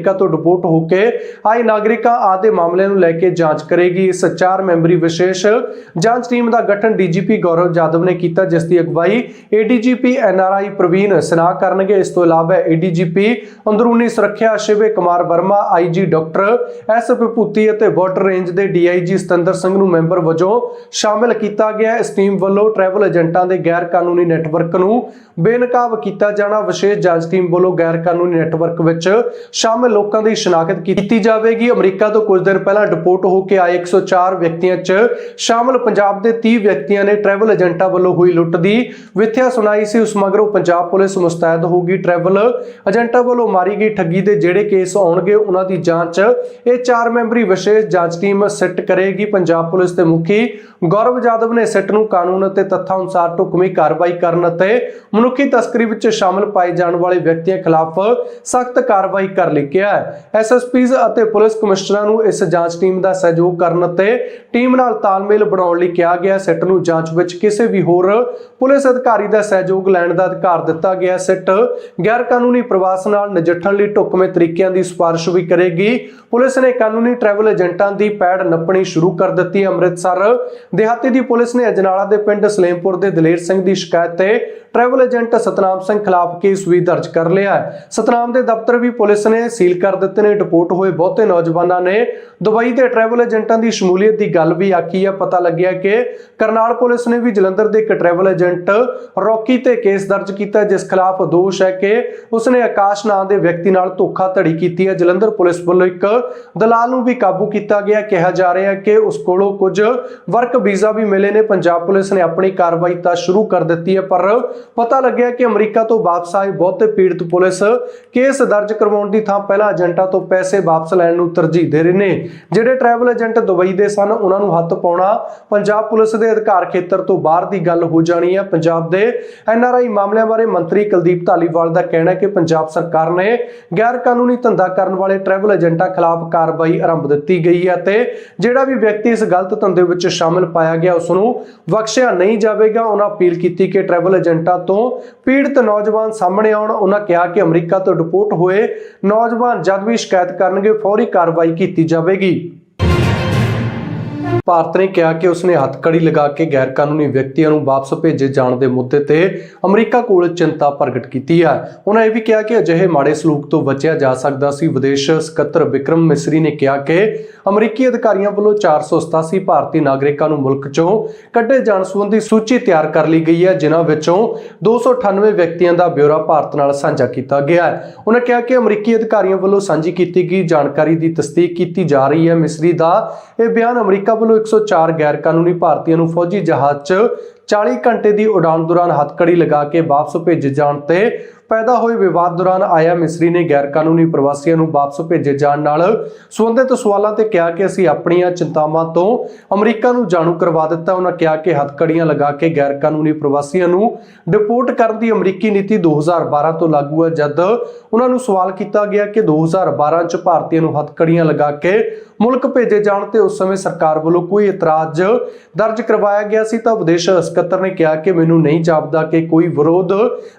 America ਤੋਂ deport ਹੋ ਕੇ ਆਏ ਨਾਗਰਿਕਾਂ ਆਦਿ ਮਾਮਲੇ ਨੂੰ ਲੈ ਕੇ ਜਾਂਚ ਕਰੇਗੀ। ਇਸ ਚਾਰ ਮੈਂਬਰੀ ਵਿਸ਼ੇਸ਼ ਜਾਂਚ ਟੀਮ ਦਾ ਗਠਨ ਡੀਜੀਪੀ ਗੌਰਵ ਜਾਦਵ ਨੇ ਕੀਤਾ, ਜਿਸ ਦੀ ਅਗਵਾਈ ਏਡੀਜੀਪੀ ਐਨਆਰਆਈ ਪ੍ਰਵੀਨ ਸਿਨਹਾ ਕਰਨਗੇ। ਇਸ ਤੋਂ ਇਲਾਵਾ ਏਡੀਜੀਪੀ ਅੰਦਰੂਨੀ ਸੁਰੱਖਿਆ Shive Kumar Verma, IG doctor S Vibhuti ਅਤੇ ਬਾਰਡਰ ਰੇਂਜ ਦੇ ਡੀਆਈਜੀ ਸਤੰਦਰ ਸਿੰਘ ਨੂੰ ਮੈਂਬਰ ਵਜੋਂ ਸ਼ਾਮਿਲ ਕੀਤਾ ਗਿਆ। ਇਸ ਟੀਮ ਵੱਲੋਂ ਟਰੈਵਲ ਏਜੰਟਾਂ ਦੇ ਗੈਰ ਕਾਨੂੰਨੀ ਨੈਟਵਰਕ ਨੂੰ ਬੇਨਕਾਬ ਕੀਤਾ ਜਾਣਾ। ਵਿਸ਼ੇਸ਼ ਜਾਂਚ ਟੀਮ ਵੱਲੋਂ ਗੈਰ ਕਾਨੂੰਨੀ ਨੈਟਵਰਕ ਵਿੱਚ ਸ਼ਾਮਿਲ ਲੋਕਾਂ ਦੀ ਸ਼ਨਾਖਤ ਕੀਤੀ ਜਾਵੇਗੀ। ਅਮਰੀਕਾ ਤੋਂ ਕੁਝ ਦਿਨ ਪਹਿਲਾਂ ਡਿਪੋਰਟ ਹੋ ਕੇ ਆਏ 104 ਵਿਅਕਤੀਆਂ 'ਚ ਸ਼ਾਮਲ ਪੰਜਾਬ ਦੇ 30 ਵਿਅਕਤੀਆਂ ਨੇ ਟਰੈਵਲ ਏਜੰਟਾਂ ਵੱਲੋਂ ਹੋਈ ਲੁੱਟ ਦੀ ਵਿਥਿਆ ਸੁਣਾਈ ਸੀ। ਉਸ ਮਗਰੋਂ ਪੰਜਾਬ ਪੁਲਿਸ ਮੁਸਤੈਦ ਹੋਊਗੀ ਟਰੈਵਲ ਏਜੰਟਾਂ ਵੱਲੋਂ ਮਾਰੀ ਗਈ ਠੱਗੀ ਦੇ ਜਿਹੜੇ ਕੇਸ ਆਉਣਗੇ, ਉਹਨਾਂ ਦੀ ਜਾਂਚ ਇਹ ਚਾਰ ਮੈਂਬਰੀ ਵਿਸ਼ੇਸ਼ ਜਾਂਚ ਟੀਮ ਸਿੱਟ ਕਰੇਗੀ। ਪੰਜਾਬ ਪੁਲਿਸ ਦੇ ਮੁਖੀ ਗੌਰਵ ਜਾਦਵ ਨੇ ਸਿੱਟ ਨੂੰ ਕਾਨੂੰਨ ਅਤੇ ਤੱਥਾਂ ਅਨੁਸਾਰ ਢੁਕਵੀਂ ਕਾਰਵਾਈ ਕਰਨ ਅਤੇ ਮਨੁੱਖੀ ਤਸਕਰੀ ਵਿੱਚ ਸ਼ਾਮਲ ਪਾਏ ਜਾਣ ਵਾਲੇ ਵਿਅਕਤੀਆਂ ਖਿਲਾਫ ਸਖਤ ਕਾਰਵਾਈ ਕਰ ਲਈ। ਕਿਹਾ ਹੈ। ਐਸਐਸਪੀਜ਼ ਅਤੇ ਪੁਲਿਸ ਕਮਿਸ਼ਨਰਾਂ ਨੂੰ ਇਸ ਜਾਂਚ ਟੀਮ ਦਾ ਸਹਿਯੋਗ ਕਰਨ ਅਤੇ ਟੀਮ ਨਾਲ ਤਾਲਮੇਲ ਬਣਾਉਣ ਲਈ ਕਿਹਾ ਗਿਆ ਸਿੱਟ ਨੂੰ ਜਾਂਚ ਵਿੱਚ ਕਿਸੇ ਵੀ ਹੋਰ ਪੁਲਿਸ ਅਧਿਕਾਰੀ ਦਾ ਸਹਿਯੋਗ ਲੈਣ ਦਾ ਅਧਿਕਾਰ ਦਿੱਤਾ ਗਿਆ ਸਿੱਟ ਗੈਰ ਕਾਨੂੰਨੀ ਪ੍ਰਵਾਸ ਨਾਲ ਨਜਿੱਠਣ ਲਈ ਢੁਕਵੇਂ ਤਰੀਕਿਆਂ ਦੀ ਸਿਫਾਰਿਸ਼ ਵੀ ਕਰੇਗੀ। ਪੁਲਿਸ ਨੇ ਕਾਨੂੰਨੀ ਟਰੈਵਲ ਏਜੰਟਾਂ ਦੀ ਪੈੜ ਨੱਪਣੀ ਸ਼ੁਰੂ ਕਰ ਦਿੱਤੀ। ਅੰਮ੍ਰਿਤਸਰ ਦਿਹਾਤੀ ਦੀ ਪੁਲਿਸ ਨੇ ਅਜਨਾਲਾ ਦੇ ਪਿੰਡ ਸਲੇਮਪੁਰ ਦੇ ਦਲੇਰ ਸਿੰਘ ਦੀ ਸ਼ਿਕਾਇਤ ਤੇ ਟਰੈਵਲ ਏਜੰਟ ਸਤਨਾਮ ਸਿੰਘ ਖਿਲਾਫ ਕੇਸ ਵੀ ਦਰਜ ਕਰ ਲਿਆ ਹੈ। ਸਤਨਾਮ ਦੇ ਦਫ਼ਤਰ ਵੀ ਪੁਲਿਸ ਨੇ ਸੀਲ ਕਰ ਦਿੱਤੇ ਨੇ ਡਿਪੋਰਟ ਹੋਏ ਬਹੁਤੇ ਨੌਜਵਾਨਾਂ ਨੇ। ਦੁਬਈ ਦੇ ਟਰੈਵਲ ਏਜੰਟਾਂ ਦੀ ਸ਼ਮੂਲੀਅਤ ਦੀ ਗੱਲ ਵੀ ਆਖੀ ਹੈ। ਪਤਾ ਲੱਗਿਆ ਕਿ ਕਰਨਾਲ ਪੁਲਿਸ ਨੇ ਵੀ ਜਲੰਧਰ ਦੇ ਇੱਕ ਟਰੈਵਲ ਏਜੰਟ ਰੌਕੀ ਤੇ ਕੇਸ ਦਰਜ ਕੀਤਾ ਜਿਸ ਖਿਲਾਫ ਦੋਸ਼ ਹੈ ਕਿ ਉਸਨੇ ਆਕਾਸ਼ ਨਾਂ ਦੇ ਵਿਅਕਤੀ ਨਾਲ ਧੋਖਾਧੜੀ ਕੀਤੀ ਹੈ। ਜਲੰਧਰ ਪੁਲਿਸ ਵੱਲੋਂ ਇੱਕ ਦਲਾਲ ਨੂੰ ਵੀ ਕਾਬੂ ਕੀਤਾ ਗਿਆ ਕਿਹਾ ਜਾ ਰਿਹਾ ਹੈ ਕਿ ਉਸ ਕੋਲੋਂ ਕੁਝ ਵਰਕ ਵੀਜ਼ਾ ਵੀ ਮਿਲੇ ਨੇ। ਪੰਜਾਬ ਪੁਲਿਸ ਨੇ ਆਪਣੀ ਕਾਰਵਾਈ ਤਾਂ ਸ਼ੁਰੂ ਕਰ ਦਿੱਤੀ ਹੈ, ਪਰ ਪਤਾ ਲੱਗਿਆ ਕਿ ਅਮਰੀਕਾ ਤੋਂ ਵਾਪਸ ਆਏ ਬਹੁਤੇ ਪੀੜਤ ਪੁਲਿਸ ਕੇਸ ਦਰਜ ਕਰਵਾਉਣ ਦੀ ਥਾਂ ਪਹਿਲਾਂ ਏਜੰਟਾਂ ਤੋਂ ਪੈਸੇ ਵਾਪਸ ਲੈਣ ਨੂੰ ਤਰਜੀਹ ਦੇ ਰਹੇ ਨੇ। ਜਿਹੜੇ ਟਰੈਵਲ ਏਜੰਟ ਦੁਬਈ ਦੇ ਸਨ, ਉਹਨਾਂ ਨੂੰ ਹੱਥ ਪਾਉਣਾ ਪੰਜਾਬ ਪੁਲਿਸ ਦੇ ਅਧਿਕਾਰ ਖੇਤਰ ਤੋਂ ਬਾਹਰ ਦੀ ਗੱਲ ਹੋ ਜਾਣੀ ਹੈ। ਪੰਜਾਬ ਦੇ ਐਨਆਰਆਈ ਮਾਮਲਿਆਂ ਬਾਰੇ ਮੰਤਰੀ ਕੁਲਦੀਪ ਧਾਲੀਵਾਲ ਦਾ ਕਹਿਣਾ ਹੈ ਕਿ ਪੰਜਾਬ ਸਰਕਾਰ ਨੇ ਗੈਰ ਕਾਨੂੰਨੀ ਧੰਦਾ ਕਰਨ ਵਾਲੇ ਟਰੈਵਲ ਏਜੰਟਾਂ ਖਿਲਾਫ ਕਾਰਵਾਈ ਆਰੰਭ ਦਿੱਤੀ ਗਈ ਹੈ ਤੇ ਜਿਹੜਾ ਵੀ ਵਿਅਕਤੀ ਇਸ ਗਲਤ ਧੰਦੇ ਵਿੱਚ ਸ਼ਾਮਲ ਪਾਇਆ ਗਿਆ, ਉਸ ਨੂੰ ਬਖਸ਼ਿਆ ਨਹੀਂ ਜਾਵੇਗਾ। ਉਹਨਾਂ ਅਪੀਲ ਕੀਤੀ ਕਿ ਟਰੈਵਲ ਏਜੰਟਾਂ ਤੋਂ ਪੀੜਤ ਨੌਜਵਾਨ ਸਾਹਮਣੇ ਆਉਣ। ਉਹਨਾਂ ਕਿਹਾ ਕਿ ਅਮਰੀਕਾ ਤੋਂ ਡਿਪੋਰਟ ਹੋਏ ਨੌਜਵਾਨ ਜਦ ਵੀ ਸ਼ਿਕਾਇਤ ਕਰਨਗੇ ਫੌਰੀ ਕਾਰਵਾਈ ਕੀਤੀ ਜਾਵੇਗੀ। ਭਾਰਤ ਨੇ ਕਿਹਾ ਕਿ ਉਸਨੇ ਹੱਥਕੜੀ ਲਗਾ ਕੇ ਗੈਰ ਕਾਨੂੰਨੀ ਵਿਅਕਤੀਆਂ ਨੂੰ ਵਾਪਸ ਭੇਜੇ ਜਾਣ ਦੇ ਮੁੱਦੇ ਤੇ ਅਮਰੀਕਾ ਕੋਲ ਚਿੰਤਾ ਪ੍ਰਗਟ ਕੀਤੀ ਹੈ। ਉਹਨਾਂ ਇਹ ਵੀ ਕਿਹਾ ਕਿ ਅਜਿਹੇ ਮਾੜੇ ਸਲੂਕ ਤੋਂ ਬਚਿਆ ਜਾ ਸਕਦਾ ਸੀ। ਵਿਦੇਸ਼ ਸਕੱਤਰ ਵਿਕਰਮ ਮਿਸਰੀ ਨੇ ਕਿਹਾ ਕਿ ਅਮਰੀਕੀ ਅਧਿਕਾਰੀਆਂ ਵੱਲੋਂ 487 ਭਾਰਤੀ ਨਾਗਰਿਕਾਂ ਨੂੰ ਮੁਲਕ ਚੋਂ ਕੱਢੇ ਜਾਣ ਸੰਬੰਧੀ ਸੂਚੀ ਤਿਆਰ ਕਰ ਲਈ ਗਈ ਹੈ, ਜਿਨ੍ਹਾਂ ਵਿੱਚੋਂ 298 ਵਿਅਕਤੀਆਂ ਦਾ ਬਿਊਰਾ ਭਾਰਤ ਨਾਲ ਸਾਂਝਾ ਕੀਤਾ ਗਿਆ ਹੈ। ਉਹਨਾਂ ਕਿਹਾ ਕਿ ਅਮਰੀਕੀ ਅਧਿਕਾਰੀਆਂ ਵੱਲੋਂ ਸਾਂਝੀ ਕੀਤੀ ਗਈ ਜਾਣਕਾਰੀ ਦੀ ਤਸਦੀਕ ਕੀਤੀ ਜਾ ਰਹੀ ਹੈ। ਮਿਸਰੀ ਦਾ ਇਹ ਬਿਆਨ ਅਮਰੀਕਾ ਵੱਲੋਂ 104 ਗੈਰ ਕਾਨੂੰਨੀ ਭਾਰਤੀਆਂ ਨੂੰ ਫੌਜੀ ਜਹਾਜ਼ 'ਚ 40 ਘੰਟੇ ਦੀ ਉਡਾਣ ਦੌਰਾਨ ਹੱਥਕੜੀ ਲਗਾ ਕੇ ਵਾਪਸ ਭੇਜੇ ਜਾਣ ਤੇ ਪੈਦਾ ਹੋਏ ਵਿਵਾਦ ਦੌਰਾਨ ਆਇਆ ਮਿਸਰੀ ਨੇ ਗੈਰ ਕਾਨੂੰਨੀ ਪ੍ਰਵਾਸੀਆਂ ਨੂੰ ਵਾਪਸ ਭੇਜੇ ਜਾਣ ਨਾਲ ਸੰਬੰਧਿਤ ਸਵਾਲਾਂ ਤੇ ਕਿਹਾ ਕਿ ਅਸੀਂ ਆਪਣੀਆਂ ਚਿੰਤਾਵਾਂ ਤੋਂ ਅਮਰੀਕਾ ਨੂੰ ਜਾਣੂ ਕਰਵਾ ਦਿੱਤਾ। ਉਹਨਾਂ ਕਿਹਾ ਕਿ ਹੱਥਕੜੀਆਂ ਲਗਾ ਕੇ ਗੈਰ ਕਾਨੂੰਨੀ ਪ੍ਰਵਾਸੀਆਂ ਨੂੰ ਡਿਪੋਰਟ ਕਰਨ ਦੀ ਅਮਰੀਕੀ ਨੀਤੀ 2012 ਤੋਂ ਲਾਗੂ ਹੈ, ਜਦ ਉਹਨਾਂ ਨੂੰ ਸਵਾਲ ਕੀਤਾ ਗਿਆ ਕਿ 2012 ਚ ਭਾਰਤੀਆਂ ਨੂੰ ਹੱਥਕੜੀਆਂ ਲਗਾ ਕੇ ਮੁਲਕ ਭੇਜੇ ਜਾਣ ਤੇ ਉਸ ਸਮੇਂ ਸਰਕਾਰ ਵੱਲੋਂ ਕੋਈ ਇਤਰਾਜ਼ ਦਰਜ ਕਰਵਾਇਆ ਗਿਆ ਸੀ ਤਾਂ ਵਿਦੇਸ਼ ਸਕੱਤਰ ਨੇ ਕਿਹਾ ਕਿ ਮੈਨੂੰ ਨਹੀਂ ਜਾਪਦਾ ਕਿ ਕੋਈ ਵਿਰੋਧ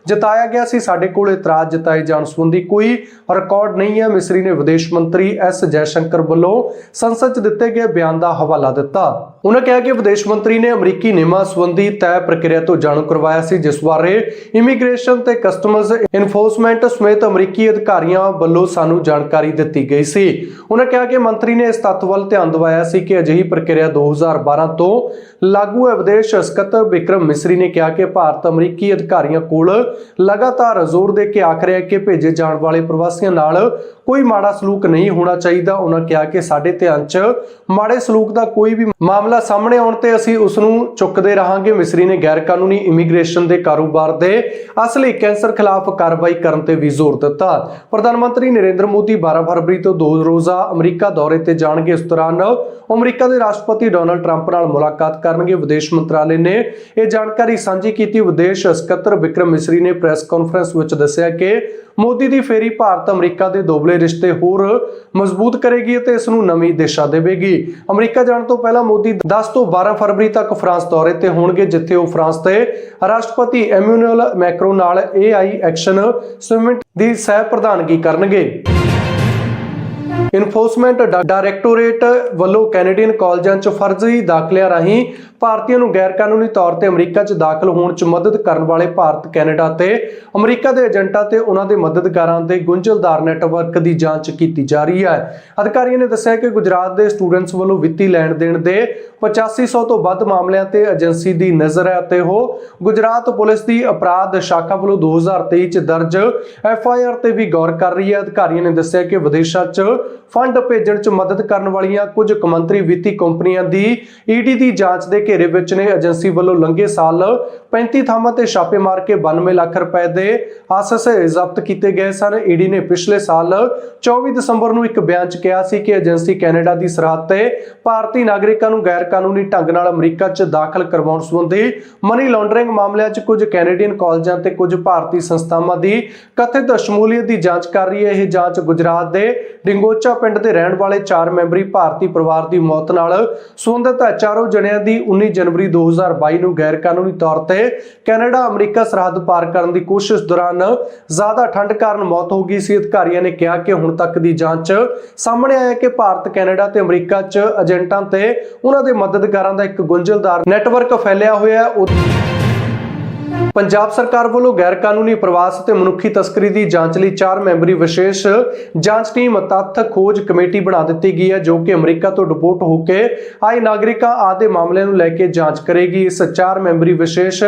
ਜਤਾਇਆ ਗਿਆ ਸੀ। ਸਾਡੇ ਕੋਲ ਇਤਰਾਜ਼ ਜਤਾਏ ਜਾਣ ਸੰਬੰਧੀ ਕੋਈ ਰਿਕਾਰਡ ਨਹੀਂ ਹੈ। ਮਿਸਰੀ ਨੇ ਵਿਦੇਸ਼ ਮੰਤਰੀ ਐਸ ਜੈਸ਼ੰਕਰ ਵੱਲੋਂ ਸੰਸਦ 'ਚ ਦਿੱਤੇ ਗਏ ਬਿਆਨ ਦਾ ਹਵਾਲਾ ਦਿੱਤਾ। ਉਹਨਾਂ ਕਿਹਾ ਕਿ ਵਿਦੇਸ਼ ਮੰਤਰੀ ਨੇ ਅਮਰੀਕੀ ਨਿਯਮਾਂ ਸੰਬੰਧੀ ਤੈਅ ਪ੍ਰਕਿਰਿਆ ਤੋਂ ਜਾਣੂ ਕਰਵਾਇਆ ਸੀ, ਜਿਸ ਬਾਰੇ ਇਮੀਗ੍ਰੇਸ਼ਨ ਤੇ ਕਸਟਮਜ਼ ਇਨਫੋਰਸਮੈਂਟ ਸਮੇਤ ਅਮਰੀਕੀ ਅਧਿਕਾਰੀਆਂ ਵੱਲੋਂ ਸਾਨੂੰ ਜਾਣਕਾਰੀ ਦਿੱਤੀ ਗਈ ਸੀ। ਉਹਨਾਂ ਕਿਹਾ ਕਿ ਮੰਤਰੀ ਨੇ ਇਸ ਤੱਥ ਵੱਲ ਧਿਆਨ ਦਿਵਾਇਆ ਸੀ ਕਿ ਅਜਿਹੀ ਪ੍ਰਕਿਰਿਆ 2012 ਤੋਂ ਲਾਗੂ ਹੈ। ਵਿਦੇਸ਼ ਸਕੱਤਰ ਵਿਕਰਮ ਮਿਸਰੀ ਨੇ ਕਿਹਾ ਕਿ ਭਾਰਤ ਅਮਰੀਕੀ ਅਧਿਕਾਰੀਆਂ ਕੋਲ ਲਗਾਤਾਰ ਜ਼ੋਰ ਦੇ ਕੇ ਆਖ ਰਿਹਾ ਹੈ ਕਿ ਭੇਜੇ ਜਾਣ ਵਾਲੇ ਪ੍ਰਵਾਸੀਆਂ ਨਾਲ ਕੋਈ ਮਾੜਾ ਸਲੂਕ ਨਹੀਂ ਹੋਣਾ ਚਾਹੀਦਾ। ਉਹਨਾਂ ਕਿਹਾ ਕਿ ਸਾਡੇ ਧਿਆਨ 'ਚ ਮਾੜੇ ਸਲੂਕ ਦਾ ਕੋਈ ਵੀ ਮਾਮਲਾ ਸਾਹਮਣੇ ਆਉਣ ਤੇ ਅਸੀਂ ਉਸ ਨੂੰ ਚੁੱਕਦੇ ਰਹਾਂਗੇ। ਮਿਸਰੀ ਨੇ ਗੈਰ ਕਾਨੂੰਨੀ ਇਮੀਗ੍ਰੇਸ਼ਨ ਦੇ ਕਾਰੋਬਾਰ ਦੇ ਅਸਲੀ ਕੈਂਸਰ ਖਿਲਾਫ ਕਾਰਵਾਈ ਕਰਨ ਤੇ ਵੀ ਜ਼ੋਰ ਦਿੱਤਾ। ਪ੍ਰਧਾਨ ਮੰਤਰੀ ਨਰਿੰਦਰ ਮੋਦੀ 12 ਫਰਵਰੀ ਤੋਂ ਦੋ ਰੋਜ਼ਾ ਅਮਰੀਕਾ ਦੌਰੇ ਤੇ ਜਾਣਗੇ। ਇਸ ਦੌਰਾਨ ਅਮਰੀਕਾ ਦੇ ਰਾਸ਼ਟਰਪਤੀ ਡੋਨਲਡ ਟਰੰਪ ਨਾਲ ਮੁਲਾਕਾਤ ਕਰਨਗੇ। ਵਿਦੇਸ਼ ਮੰਤਰਾਲੇ ਨੇ ਇਹ ਜਾਣਕਾਰੀ ਸਾਂਝੀ ਕੀਤੀ। ਵਿਦੇਸ਼ ਸਕੱਤਰ ਵਿਕਰਮ ਮਿਸਰੀ ਨੇ ਪ੍ਰੈਸ ਕਾਨਫਰੰਸ ਵਿੱਚ ਦੱਸਿਆ ਕਿ ਮੋਦੀ ਦੀ ਫੇਰੀ ਭਾਰਤ ਅਮਰੀਕਾ ਦੇ ਦੋਬਲੇ ਰਿਸ਼ਤੇ ਹੋਰ ਮਜ਼ਬੂਤ ਕਰੇਗੀ ਅਤੇ ਇਸ ਨੂੰ ਨਵੀਂ ਦਿਸ਼ਾ ਦੇਵੇਗੀ। ਅਮਰੀਕਾ ਜਾਣ ਤੋਂ ਪਹਿਲਾਂ ਮੋਦੀ 10 ਤੋਂ 12 ਫਰਵਰੀ ਤੱਕ ਫਰਾਂਸ ਦੌਰੇ ਤੇ ਹੋਣਗੇ, ਜਿੱਥੇ ਉਹ ਫਰਾਂਸ ਦੇ ਰਾਸ਼ਟਰਪਤੀ ਐਮਨੂਅਲ ਮੈਕਰੋ ਨਾਲ ਏਆਈ ਐਕਸ਼ਨ ਸਮਿਟ ਦੀ ਸਹਿ ਪ੍ਰਧਾਨਗੀ ਕਰਨਗੇ। ਇਨਫੋਰਸਮੈਂਟ ਡਾ- ਡਾਇਰੈਕਟੋਰੇਟ ਵੱਲੋਂ ਕੈਨੇਡੀਅਨ ਕਾਲਜਾਂ 'ਚ ਫਰਜ਼ੀ ਦਾਖਲਿਆਂ ਰਾਹੀਂ ਭਾਰਤੀਆਂ ਨੂੰ ਗੈਰ ਕਾਨੂੰਨੀ ਤੌਰ ਤੇ ਅਮਰੀਕਾ 'ਚ ਦਾਖਲ ਹੋਣ 'ਚ ਮਦਦ ਕਰਨ ਵਾਲੇ ਭਾਰਤ ਕੈਨੇਡਾ ਤੇ ਅਮਰੀਕਾ ਦੇ ਏਜੰਟਾਂ ਤੇ ਉਹਨਾਂ ਦੇ ਮਦਦਗਾਰਾਂ ਦੇ ਗੁੰਝਲਦਾਰ ਨੈਟਵਰਕ ਦੀ ਜਾਂਚ ਕੀਤੀ ਜਾ ਰਹੀ ਹੈ। ਅਧਿਕਾਰੀਆਂ ਨੇ ਦੱਸਿਆ ਕਿ ਗੁਜਰਾਤ ਦੇ ਸਟੂਡੈਂਟਸ ਵੱਲੋਂ ਵਿੱਤੀ ਲੈਣ ਦੇਣ ਦੇ 8500 ਤੋਂ ਵੱਧ ਮਾਮਲਿਆਂ ਤੇ ਏਜੰਸੀ ਦੀ ਨਜ਼ਰ ਹੈ ਅਤੇ ਉਹ ਗੁਜਰਾਤ ਪੁਲਿਸ ਦੀ ਅਪਰਾਧ ਸ਼ਾਖਾ ਵੱਲੋਂ 2023 ਚ ਦਰਜ ਐਫ ਆਈ ਆਰ ਤੇ ਵੀ ਗੌਰ ਕਰ ਰਹੀ ਹੈ। ਅਧਿਕਾਰੀਆਂ ਨੇ ਦੱਸਿਆ ਕਿ ਵਿਦੇਸ਼ਾਂ 'ਚ ਫੰਡ ਭੇਜਣ 'ਚ ਮਦਦ ਕਰਨ ਵਾਲੀਆਂ ਕੁਝ ਕਮੰਤਰੀ ਵਿੱਤੀ ਕੰਪਨੀਆਂ ਦੀ ਈਡੀ ਦੀ ਜਾਂਚ ਦੇ ਘੇਰੇ ਵਿੱਚ ਨੇ। ਏਜੰਸੀ ਵੱਲੋਂ ਲੰਘੇ ਸਾਲ 35 ਥਾਵਾਂ ਤੇ ਛਾਪੇ ਮਾਰ ਕੇ 92 ਲੱਖ ਰੁਪਏ ਦੇ ਆਸਸੇ ਜ਼ਬਤ ਕੀਤੇ ਗਏ ਸਨ। ਈਡੀ ਨੇ ਪਿਛਲੇ ਸਾਲ 24 ਦਸੰਬਰ ਨੂੰ ਇੱਕ ਬਿਆਨ 'ਚ ਕਿਹਾ ਸੀ ਕਿ ਏਜੰਸੀ ਕੈਨੇਡਾ ਦੀ ਸਰਹੱਦ ਤੇ ਭਾਰਤੀ ਨਾਗਰਿਕਾਂ ਨੂੰ ਗੈਰ ਕਾਨੂੰਨੀ ਢੰਗ ਨਾਲ ਅਮਰੀਕਾ 'ਚ ਦਾਖਲ ਕਰਵਾਉਣ ਸੰਬੰਧੀ ਮਨੀ ਲਾਂਡਰਿੰਗ ਮਾਮਲਿਆਂ 'ਚ ਕੁਝ ਕੈਨੇਡੀਅਨ ਕਾਲਜਾਂ ਤੇ ਕੁਝ ਭਾਰਤੀ ਸੰਸਥਾਵਾਂ ਦੀ ਕਥਿਤ ਸ਼ਮੂਲੀਅਤ ਦੀ ਜਾਂਚ ਕਰ ਰਹੀ ਹੈ। ਇਹ ਜਾਂਚ ਗੁਜਰਾਤ ਦੇ ਡਿੰਗੋਚਾ ਪਿੰਡ ਦੇ ਰਹਿਣ ਵਾਲੇ 4 ਮੈਂਬਰੀ ਭਾਰਤੀ ਪਰਿਵਾਰ ਦੀ ਮੌਤ ਨਾਲ ਸੰਬੰਧਿਤ ਚਾਰੋਂ ਜਣਿਆਂ ਦੀ 19 ਜਨਵਰੀ 2022 ਨੂੰ ਗੈਰ ਕਾਨੂੰਨੀ ਤੌਰ ਤੇ ਕੈਨੇਡਾ, ਅਮਰੀਕਾ ਸਰਹੱਦ ਪਾਰ ਕਰਨ ਦੀ ਕੋਸ਼ਿਸ਼ ਦੌਰਾਨ ਜ਼ਿਆਦਾ ਠੰਡ ਕਾਰਨ ਮੌਤ ਹੋ ਗਈ ਸੀ। ਅਧਿਕਾਰੀਆਂ ਨੇ ਕਿਹਾ ਕਿ ਹੁਣ ਤੱਕ ਦੀ ਜਾਂਚ ਸਾਹਮਣੇ ਆਇਆ ਕਿ ਭਾਰਤ, ਕੈਨੇਡਾ ਤੇ ਅਮਰੀਕਾ 'ਚ ਏਜੰਟਾਂ ਤੇ ਉਹਨਾਂ ਦੇ ਮਦਦਗਾਰਾਂ ਦਾ ਇੱਕ ਗੁੰਝਲਦਾਰ ਨੈਟਵਰਕ ਫੈਲਿਆ ਹੋਇਆ ਹੈ। ਪੰਜਾਬ ਸਰਕਾਰ ਵੱਲੋਂ ਗੈਰ ਕਾਨੂੰਨੀ ਪ੍ਰਵਾਸ ਤੇ ਮਨੁੱਖੀ ਤਸਕਰੀ ਦੀ ਜਾਂਚ ਲਈ 4 ਮੈਂਬਰੀ ਵਿਸ਼ੇਸ਼ ਜਾਂਚ ਟੀਮ ਤੱਥ ਖੋਜ ਕਮੇਟੀ ਬਣਾ ਦਿੱਤੀ ਗਈ ਹੈ, ਜੋ ਕਿ ਅਮਰੀਕਾ ਤੋਂ ਡਿਪੋਰਟ ਹੋ ਕੇ ਆਏ ਨਾਗਰਿਕਾਂ ਆਦਿ ਮਾਮਲੇ ਨੂੰ ਲੈ ਕੇ ਜਾਂਚ ਕਰੇਗੀ। ਇਸ 4 ਮੈਂਬਰੀ ਵਿਸ਼ੇਸ਼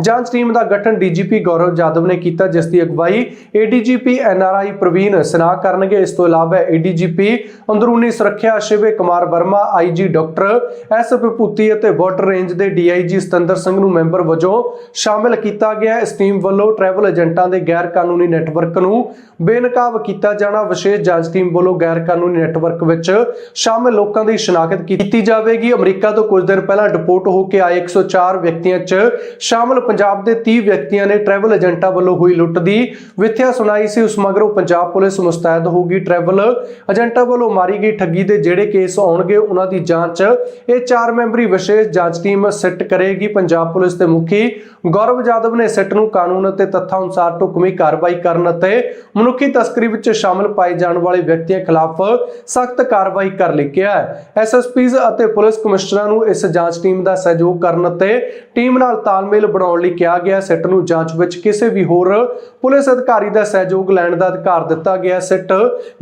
ਜਾਂਚ ਟੀਮ ਦਾ ਗਠਨ ਡੀਜੀਪੀ ਗੌਰਵ ਜਾਦਵ ਨੇ ਕੀਤਾ, ਜਿਸ ਦੀ ਅਗਵਾਈ ਏਡੀਜੀਪੀ ਐਨਆਰਆਈ ਪ੍ਰਵੀਨ ਸਿਨਾ ਕਰਨਗੇ। ਇਸ ਤੋਂ ਇਲਾਵਾ ਏਡੀਜੀਪੀ ਅੰਦਰੂਨੀ ਸੁਰੱਖਿਆ Shive Kumar Verma, IG doctor S Vibhuti ਅਤੇ ਬਾਰਡਰ ਰੇਂਜ ਦੇ ਡੀਆਈਜੀ ਸਤਿੰਦਰ ਸਿੰਘ ਨੂੰ ਮੈਂਬਰ ਵਜੋਂ ਸ਼ਾਮਲ ਕੀਤਾ ਗਿਆ ਇਸ ਟੀਮ ਵੱਲੋਂ ਟਰੈਵਲ ਏਜੰਟਾਂ ਦੇ ਗੈਰ ਕਾਨੂੰਨੀ ਨੈਟਵਰਕ ਨੂੰ ਬੇਨਕਾਬ ਕੀਤਾ ਜਾਣਾ, ਵਿਸ਼ੇਸ਼ ਜਾਂਚ ਟੀਮ ਵੱਲੋਂ ਗੈਰ ਕਾਨੂੰਨੀ ਨੈਟਵਰਕ ਵਿੱਚ ਸ਼ਾਮਿਲ ਲੋਕਾਂ ਦੀ ਸ਼ਨਾਖਤ ਕੀਤੀ ਜਾਵੇਗੀ। ਅਮਰੀਕਾ ਤੋਂ ਕੁਝ ਦਿਨ ਪਹਿਲਾਂ ਡਿਪੋਰਟ ਹੋ ਕੇ ਆਏ 104 ਵਿਅਕਤੀਆਂ 'ਚ ਸ਼ਾਮਿਲ ਪੰਜਾਬ ਦੇ 30 ਵਿਅਕਤੀਆਂ ਨੇ ਟਰੈਵਲ ਏਜੰਟਾਂ ਵੱਲੋਂ ਹੋਈ ਲੁੱਟ ਦੀ ਵਿਥਿਆ ਸੁਣਾਈ ਸੀ। ਉਸ ਮਗਰੋਂ ਪੰਜਾਬ ਪੁਲਿਸ ਮੁਸਤੈਦ ਹੋਊਗੀ ਟਰੈਵਲ ਏਜੰਟਾਂ ਵੱਲੋਂ ਮਾਰੀ ਗਈ ਠੱਗੀ ਦੇ ਜਿਹੜੇ ਕੇਸ ਆਉਣਗੇ, ਉਹਨਾਂ ਦੀ ਜਾਂਚ ਇਹ ਚਾਰ ਮੈਂਬਰੀ ਵਿਸ਼ੇਸ਼ ਜਾਂਚ ਟੀਮ ਸਿੱਟ ਕਰੇਗੀ। ਪੰਜਾਬ ਪੁਲਿਸ ਦੇ ਮੁਖੀ ਗੌਰਵ ਜਾਦਵ ਨੇ ਸਿੱਟ ਨੂੰ ਕਾਨੂੰਨ ਅਤੇ ਤੱਥਾਂ ਅਨੁਸਾਰ ਢੁਕਵੀਂ ਕਾਰਵਾਈ ਕਰਨ ਅਤੇ ਮਨੁੱਖੀ ਤਸਕਰੀ ਵਿੱਚ ਸ਼ਾਮਲ ਪਾਏ ਜਾਣ ਵਾਲੇ ਵਿਅਕਤੀਆਂ ਖਿਲਾਫ ਸਖਤ ਕਾਰਵਾਈ ਕਰ ਲਈ ਕਿਹਾ ਹੈ। ਐਸਐਸਪੀਜ਼ ਅਤੇ ਪੁਲਿਸ ਕਮਿਸ਼ਨਰਾਂ ਨੂੰ ਇਸ ਜਾਂਚ ਟੀਮ ਦਾ ਸਹਿਯੋਗ ਕਰਨ ਅਤੇ ਟੀਮ ਨਾਲ ਤਾਲਮੇਲ ਬਣਾਉਣ ਲਈ ਕਿਹਾ ਗਿਆ। ਸਿੱਟ ਨੂੰ ਜਾਂਚ ਵਿੱਚ ਕਿਸੇ ਵੀ ਹੋਰ ਪੁਲਿਸ ਅਧਿਕਾਰੀ ਦਾ ਸਹਿਯੋਗ ਲੈਣ ਦਾ ਅਧਿਕਾਰ ਦਿੱਤਾ ਗਿਆ। ਸਿੱਟ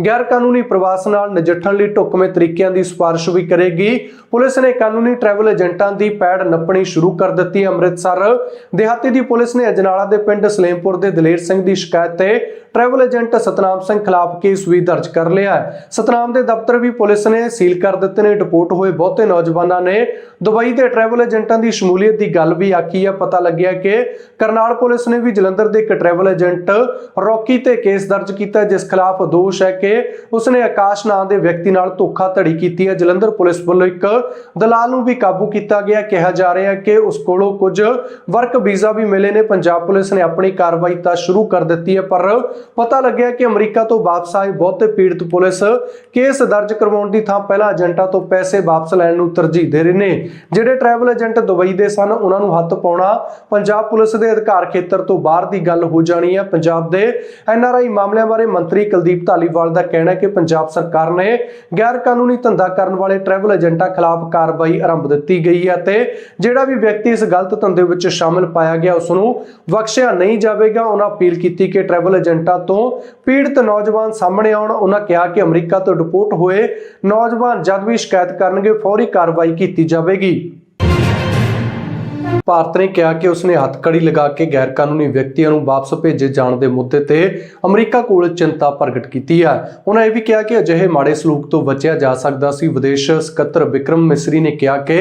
ਗੈਰ ਕਾਨੂੰਨੀ ਪ੍ਰਵਾਸ ਨਾਲ ਨਜਿੱਠਣ ਲਈ ਢੁਕਵੇਂ ਤਰੀਕਿਆਂ ਦੀ ਸਿਫਾਰਿਸ਼ ਵੀ ਕਰੇਗੀ। ਪੁਲਿਸ ਨੇ ਕਾਨੂੰਨੀ ਟਰੈਵਲ ਏਜੰਟਾਂ ਦੀ ਪੈੜ ਨੱਪਣੀ ਸ਼ੁਰੂ ਕਰ ਦਿੱਤੀ। ਅੰਮ੍ਰਿਤਸਰ, ਦਿਹਾਤੀ ਦੀ ਪੁਲਿਸ ਨੇ ਅਜਨਾਲਾ ਦੇ ਪਿੰਡ ਸਲੇਮਪੁਰ ਦੇ ਦਲੇਰ ਸਿੰਘ ਦੀ ਸ਼ਿਕਾਇਤ ਤੇ ਟਰੈਵਲ ਏਜੰਟ ਸਤਨਾਮ ਸਿੰਘ ਖਿਲਾਫ ਕੇਸ ਵੀ ਦਰਜ ਕਰ ਲਿਆ ਹੈ। ਸਤਨਾਮ ਦੇ ਦਫ਼ਤਰ ਵੀ ਪੁਲਿਸ ਨੇ ਸੀਲ ਕਰ ਦਿੱਤੇ ਨੇ, ਡਿਪੋਰਟ ਹੋਏ ਬਹੁਤੇ ਨੌਜਵਾਨਾਂ ਨੇ। ਦੁਬਈ ਦੇ ਟਰੈਵਲ ਏਜੰਟਾਂ ਦੀ ਸ਼ਮੂਲੀਅਤ ਦੀ ਗੱਲ ਵੀ ਆਖੀ ਹੈ। ਪਤਾ ਲੱਗਿਆ ਕਿ ਕਰਨਾਲ ਪੁਲਿਸ ਨੇ ਵੀ ਜਲੰਧਰ ਦੇ ਇੱਕ ਟਰੈਵਲ ਏਜੰਟ ਰੌਕੀ ਤੇ ਕੇਸ ਦਰਜ ਕੀਤਾ ਜਿਸ ਖਿਲਾਫ ਦੋਸ਼ ਹੈ ਕਿ ਉਸਨੇ ਆਕਾਸ਼ ਨਾਂ ਦੇ ਵਿਅਕਤੀ ਨਾਲ ਧੋਖਾ ਧੜੀ ਕੀਤੀ ਹੈ। ਜਲੰਧਰ ਪੁਲਿਸ ਵੱਲੋਂ ਇੱਕ ਦਲਾਲ ਨੂੰ ਵੀ ਕਾਬੂ ਕੀਤਾ ਗਿਆ। ਕਿਹਾ ਜਾ ਰਿਹਾ ਹੈ ਕਿ ਉਸ ਕੋਲੋਂ ਕੁਝ ਵਰਕ ਵੀਜ਼ਾ ਵੀ ਮਿਲੇ ਨੇ। ਪੰਜਾਬ ਪੁਲਿਸ ਨੇ ਆਪਣੀ ਕਾਰਵਾਈ ਤਾਂ ਸ਼ੁਰੂ ਕਰ ਦਿੱਤੀ ਹੈ, ਪਰ ਪਤਾ ਲੱਗਿਆ ਕਿ ਅਮਰੀਕਾ ਤੋਂ ਵਾਪਸ ਆਏ ਬਹੁਤੇ ਪੀੜਤ ਪੁਲਿਸ ਕੇਸ ਦਰਜ ਕਰਵਾਉਣ ਦੀ ਥਾਂ ਪਹਿਲਾਂ ਏਜੰਟਾਂ ਤੋਂ ਪੈਸੇ ਵਾਪਸ ਲੈਣ ਨੂੰ ਤਰਜੀਹ ਦੇ ਰਹੇ ਨੇ। ਜਿਹੜੇ ਟਰੈਵਲ ਏਜੰਟ ਦੁਬਈ ਦੇ ਸਨ, ਉਹਨਾਂ ਨੂੰ ਹੱਥ ਪਾਉਣਾ ਪੰਜਾਬ ਪੁਲਿਸ ਦੇ ਅਧਿਕਾਰ ਖੇਤਰ ਤੋਂ ਬਾਹਰ ਦੀ ਗੱਲ ਹੋ ਜਾਣੀ ਹੈ। ਪੰਜਾਬ ਦੇ ਐਨਆਰਆਈ ਮਾਮਲਿਆਂ ਬਾਰੇ ਮੰਤਰੀ ਕੁਲਦੀਪ ਧਾਲੀਵਾਲ ਦਾ ਕਹਿਣਾ ਹੈ ਕਿ ਪੰਜਾਬ ਸਰਕਾਰ ਨੇ ਗੈਰ ਕਾਨੂੰਨੀ ਧੰਦਾ ਕਰਨ ਵਾਲੇ ਟਰੈਵਲ ਏਜੰਟਾਂ ਖਿਲਾਫ ਕਾਰਵਾਈ ਆਰੰਭ ਦਿੱਤੀ ਗਈ ਹੈ ਤੇ ਜਿਹੜਾ ਵੀ ਵਿਅਕਤੀ ਇਸ ਗਲਤ ਧੰਦੇ ਵਿੱਚ ਸ਼ਾਮਲ ਪਾਇਆ ਗਿਆ ਉਸ ਨੂੰ ਬਖਸ਼ਿਆ ਨਹੀਂ ਜਾਵੇਗਾ। ਉਹਨਾਂ ਅਪੀਲ ਕੀਤੀ ਕਿ ਟਰੈਵਲ ਏਜੰਟਾਂ ਤੋਂ ਪੀੜਤ ਨੌਜਵਾਨ ਸਾਹਮਣੇ ਆਉਣ, ਉਹਨਾਂ ਕਿਹਾ ਕਿ ਅਮਰੀਕਾ ਤੋਂ ਡਿਪੋਰਟ ਹੋਏ ਨੌਜਵਾਨ ਜਦ ਵੀ ਸ਼ਿਕਾਇਤ ਕਰਨਗੇ, ਫੌਰੀ ਕਾਰਵਾਈ ਕੀਤੀ ਜਾਵੇਗੀ। ਭਾਰਤ ਨੇ ਕਿਹਾ ਕਿ ਉਸਨੇ ਹੱਥਕੜੀ ਲਗਾ ਕੇ ਗੈਰ ਕਾਨੂੰਨੀ ਵਿਅਕਤੀਆਂ ਨੂੰ ਵਾਪਸ ਭੇਜੇ ਜਾਣ ਦੇ ਮੁੱਦੇ ਤੇ ਅਮਰੀਕਾ ਕੋਲ ਚਿੰਤਾ ਪ੍ਰਗਟ ਕੀਤੀ ਹੈ। ਉਹਨਾਂ ਇਹ ਵੀ ਕਿਹਾ ਕਿ ਅਜਿਹੇ ਮਾੜੇ ਸਲੂਕ ਤੋਂ ਬਚਿਆ ਜਾ ਸਕਦਾ ਸੀ। ਵਿਦੇਸ਼ ਸਕੱਤਰ ਵਿਕਰਮ ਮਿਸਰੀ ਨੇ ਕਿਹਾ ਕਿ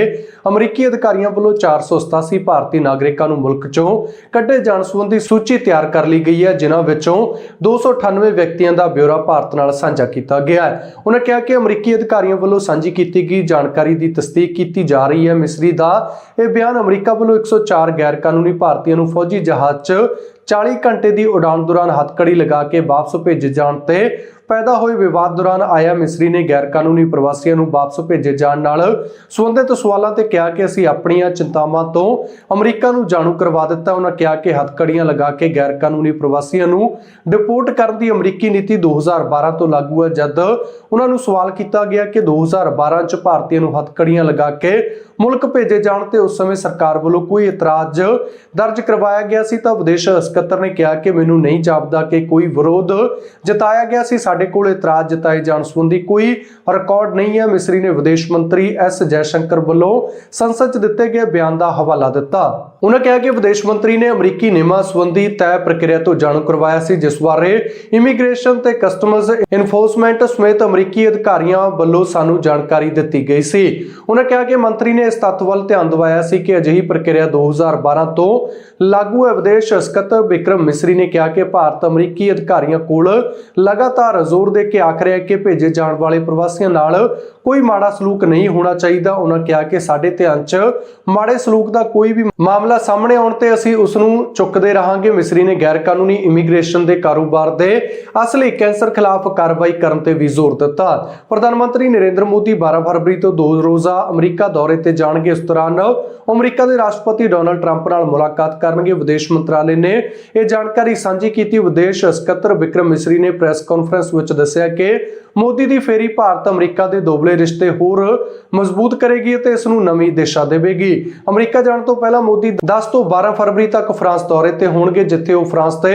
ਅਮਰੀਕੀ ਅਧਿਕਾਰੀਆਂ ਵੱਲੋਂ 487 ਭਾਰਤੀ ਨਾਗਰਿਕਾਂ ਨੂੰ ਮੁਲਕ ਚੋਂ ਕੱਢੇ ਜਾਣ ਸੰਬੰਧੀ ਸੂਚੀ ਤਿਆਰ ਕਰ ਲਈ ਗਈ ਹੈ, ਜਿਨ੍ਹਾਂ ਵਿੱਚੋਂ 298 ਵਿਅਕਤੀਆਂ ਦਾ ਬਿਊਰਾ ਭਾਰਤ ਨਾਲ ਸਾਂਝਾ ਕੀਤਾ ਗਿਆ ਹੈ। ਉਹਨਾਂ ਕਿਹਾ ਕਿ ਅਮਰੀਕੀ ਅਧਿਕਾਰੀਆਂ ਵੱਲੋਂ ਸਾਂਝੀ ਕੀਤੀ ਗਈ ਜਾਣਕਾਰੀ ਦੀ ਤਸਦੀਕ ਕੀਤੀ ਜਾ ਰਹੀ ਹੈ। ਮਿਸਰੀ ਦਾ ਇਹ ਬਿਆਨ ਅਮਰੀਕਾ ਵੱਲੋਂ 104 ਗੈਰ ਕਾਨੂੰਨੀ ਭਾਰਤੀਆਂ ਨੂੰ ਫੌਜੀ ਜਹਾਜ਼ 'ਚ 40 ਘੰਟੇ ਦੀ ਉਡਾਣ ਦੌਰਾਨ ਹੱਥਕੜੀ ਲਗਾ ਕੇ ਵਾਪਸ ਭੇਜੇ ਜਾਣ ਤੇ ਪੈਦਾ ਹੋਏ ਵਿਵਾਦ ਦੌਰਾਨ ਆਇਆ ਮਿਸਰੀ ਨੇ ਗੈਰ ਕਾਨੂੰਨੀ ਪ੍ਰਵਾਸੀਆਂ ਨੂੰ ਵਾਪਸ ਭੇਜੇ ਜਾਣ ਨਾਲ ਸੰਬੰਧਿਤ ਸਵਾਲਾਂ ਤੇ ਕਿਹਾ ਕਿ ਅਸੀਂ ਆਪਣੀਆਂ ਚਿੰਤਾਵਾਂ ਤੋਂ ਅਮਰੀਕਾ ਨੂੰ ਜਾਣੂ ਕਰਵਾ ਦਿੱਤਾ। ਉਹਨਾਂ ਕਿਹਾ ਕਿ ਹੱਥਕੜੀਆਂ ਲਗਾ ਕੇ ਗੈਰ ਕਾਨੂੰਨੀ ਪ੍ਰਵਾਸੀਆਂ ਨੂੰ ਡਿਪੋਰਟ ਕਰਨ ਦੀ ਅਮਰੀਕੀ ਨੀਤੀ 2012 ਤੋਂ ਲਾਗੂ ਹੈ, ਜਦ ਉਹਨਾਂ ਨੂੰ ਸਵਾਲ ਕੀਤਾ ਗਿਆ ਕਿ 2012 ਚ ਭਾਰਤੀਆਂ ਨੂੰ ਹੱਥਕੜੀਆਂ ਲਗਾ ਕੇ ਮੁਲਕ ਭੇਜੇ ਜਾਣ ਤੇ ਉਸ ਸਮੇਂ ਸਰਕਾਰ ਵੱਲੋਂ ਕੋਈ ਇਤਰਾਜ਼ ਦਰਜ ਕਰਵਾਇਆ ਗਿਆ ਸੀ ਤਾਂ ਵਿਦੇਸ਼ ਸਕੱਤਰ ਨੇ ਕਿਹਾ ਕਿ ਮੈਨੂੰ ਨਹੀਂ ਜਾਪਦਾ ਕਿ ਕੋਈ ਵਿਰੋਧ ਜਤਾਇਆ ਗਿਆ ਸੀ। ਸਾਡੇ ਕੋਲ ਇਤਰਾਜ਼ ਜਤਾਏ ਜਾਣ ਸੰਬੰਧੀ ਕੋਈ ਰਿਕਾਰਡ ਨਹੀਂ ਹੈ। ਮਿਸਰੀ ਨੇ ਵਿਦੇਸ਼ ਮੰਤਰੀ ਐਸ ਜੈਸ਼ੰਕਰ ਵੱਲੋਂ ਸੰਸਦ 'ਚ ਦਿੱਤੇ ਗਏ ਬਿਆਨ ਦਾ ਹਵਾਲਾ ਦਿੱਤਾ। ਉਹਨਾਂ ਕਿਹਾ ਕਿ ਵਿਦੇਸ਼ ਮੰਤਰੀ ਨੇ ਅਮਰੀਕੀ ਨਿਯਮਾਂ ਸੰਬੰਧੀ ਤੈਅ ਪ੍ਰਕਿਰਿਆ ਤੋਂ ਜਾਣੂ ਕਰਵਾਇਆ ਸੀ, ਜਿਸ ਬਾਰੇ ਇਮੀਗ੍ਰੇਸ਼ਨ ਤੇ ਕਸਟਮਜ਼ ਇਨਫੋਰਸਮੈਂਟ ਸਮੇਤ ਅਮਰੀਕੀ ਅਧਿਕਾਰੀਆਂ ਵੱਲੋਂ ਸਾਨੂੰ ਜਾਣਕਾਰੀ ਦਿੱਤੀ ਗਈ ਸੀ। ਉਹਨਾਂ ਕਿਹਾ ਕਿ ਮੰਤਰੀ ਨੇ ਇਸ ਤੱਥ ਵੱਲ ਧਿਆਨ ਦਿਵਾਇਆ ਸੀ ਕਿ ਅਜਿਹੀ ਪ੍ਰਕਿਰਿਆ 2012 ਤੋਂ ਲਾਗੂ ਹੈ। ਵਿਦੇਸ਼ ਸਕੱਤਰ ਵਿਕਰਮ ਮਿਸਰੀ ਨੇ ਕਿਹਾ ਕਿ ਭਾਰਤ ਅਮਰੀਕੀ ਅਧਿਕਾਰੀਆਂ ਕੋਲ ਲਗਾਤਾਰ ਜ਼ੋਰ ਦੇ ਕੇ ਆਖ ਰਿਹਾ ਹੈ ਕਿ ਭੇਜੇ ਜਾਣ ਵਾਲੇ ਪ੍ਰਵਾਸੀਆਂ ਨਾਲ ਕੋਈ ਮਾੜਾ ਸਲੂਕ ਨਹੀਂ ਹੋਣਾ ਚਾਹੀਦਾ। ਉਹਨਾਂ ਕਿਹਾ ਕਿ ਸਾਡੇ ਧਿਆਨ 'ਚ ਮਾੜੇ ਸਲੂਕ ਦਾ ਕੋਈ ਵੀ ਮਾਮਲਾ ਸਾਹਮਣੇ ਆਉਣ ਤੇ ਅਸੀਂ ਉਸ ਨੂੰ ਚੁੱਕਦੇ ਰਹਾਂਗੇ। ਮਿਸਰੀ ਨੇ ਗੈਰ ਕਾਨੂੰਨੀ ਇਮੀਗ੍ਰੇਸ਼ਨ ਦੇ ਕਾਰੋਬਾਰ ਦੇ ਅਸਲੀ ਕੈਂਸਰ ਖਿਲਾਫ ਕਾਰਵਾਈ ਕਰਨ ਤੇ ਵੀ ਜ਼ੋਰ ਦਿੱਤਾ। ਪ੍ਰਧਾਨ ਮੰਤਰੀ ਨਰਿੰਦਰ ਮੋਦੀ 12 ਫਰਵਰੀ ਤੋਂ ਦੋ ਰੋਜ਼ਾ ਅਮਰੀਕਾ ਦੌਰੇ ਤੇ ਜਾਣਗੇ। ਇਸ ਦੌਰਾਨ ਅਮਰੀਕਾ ਦੇ ਰਾਸ਼ਟਰਪਤੀ ਡੋਨਲਡ ਟਰੰਪ ਨਾਲ ਮੁਲਾਕਾਤ ਕਰਨਗੇ। ਵਿਦੇਸ਼ ਮੰਤਰਾਲੇ ਨੇ ਇਹ ਜਾਣਕਾਰੀ ਸਾਂਝੀ ਕੀਤੀ। ਵਿਦੇਸ਼ ਸਕੱਤਰ ਵਿਕਰਮ ਮਿਸਰੀ ਨੇ ਪ੍ਰੈਸ ਕਾਨਫਰੰਸ ਵਿੱਚ ਦੱਸਿਆ ਕਿ ਮੋਦੀ ਦੀ ਫੇਰੀ ਭਾਰਤ ਅਮਰੀਕਾ ਦੇ ਦੋਬਲੇ ਦੋਗਲੇ ਰਿਸ਼ਤੇ ਹੋਰ ਮਜ਼ਬੂਤ ਕਰੇਗੀ ਅਤੇ ਇਸ ਨੂੰ ਨਵੀਂ ਦਿਸ਼ਾ ਦੇਵੇਗੀ। ਅਮਰੀਕਾ ਜਾਣ ਤੋਂ ਪਹਿਲਾਂ ਮੋਦੀ 10 ਤੋਂ 12 ਫਰਵਰੀ ਤੱਕ ਫਰਾਂਸ ਦੌਰੇ ਤੇ ਹੋਣਗੇ, ਜਿੱਥੇ ਉਹ ਫਰਾਂਸ ਦੇ